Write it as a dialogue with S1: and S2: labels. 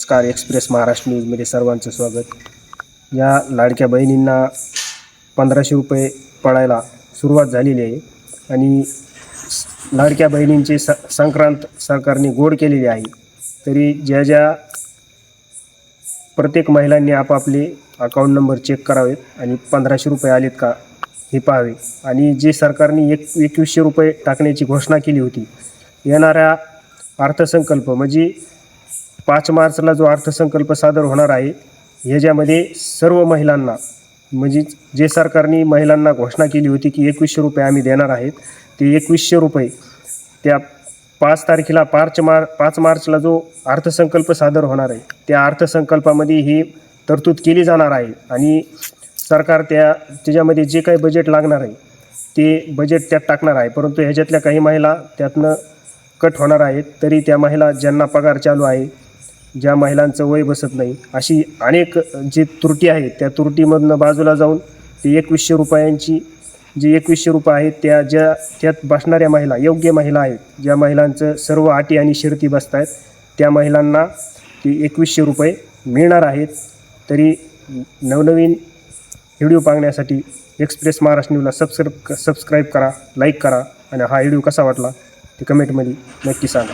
S1: नमस्कार एक्सप्रेस महाराष्ट्र न्यूजमध्ये सर्वांचं स्वागत. या लाडक्या बहिणींना पंधराशे रुपये पडायला सुरुवात झालेली आहे आणि लाडक्या बहिणींची स संक्रांत सरकारने गोड केलेली आहे. तरी ज्या ज्या प्रत्येक महिलांनी आपापले अकाउंट नंबर चेक करावेत आणि पंधराशे रुपये आलेत का हे पाहावे. आणि जे सरकारने एक एकवीसशे रुपये टाकण्याची घोषणा केली होती येणाऱ्या अर्थसंकल्प म्हणजे पाच मार्चला जो अर्थसंकल्प सादर होणार आहे ह्याच्यामध्ये सर्व महिलांना म्हणजे जे सरकारने महिलांना घोषणा केली होती की एकवीसशे रुपये आम्ही देणार आहेत ते एकवीसशे रुपये त्या पाच तारखेला पाच मार पाच मार्चला जो अर्थसंकल्प सादर होणार आहे त्या अर्थसंकल्पामध्ये ही तरतूद केली जाणार आहे आणि सरकार त्या त्याच्यामध्ये जे काही बजेट लागणार आहे ते बजेट त्यात टाकणार आहे. परंतु ह्याच्यातल्या काही महिला त्यातनं कट होणार आहेत तरी त्या महिला ज्यांना पगार चालू आहे ज्या महिलांचं वय बसत नाही अशी अनेक जी त्रुटी आहेत त्या त्रुटीमधनं बाजूला जाऊन ते एकवीसशे रुपयांची जी एकवीसशे रुपये आहेत त्या ज्या त्यात बसणाऱ्या महिला योग्य महिला आहेत ज्या महिलांचं सर्व अटी आणि शर्ती बसत आहेत त्या महिलांना ते एकवीसशे रुपये मिळणार आहेत. तरी नवनवीन व्हिडिओ पाहण्यासाठी एक्सप्रेस महाराष्ट्र न्यूजला सबस्क्राईब सबस्क्राईब करा लाईक करा आणि हा व्हिडिओ कसा वाटला ते कमेंटमध्ये नक्की सांगा.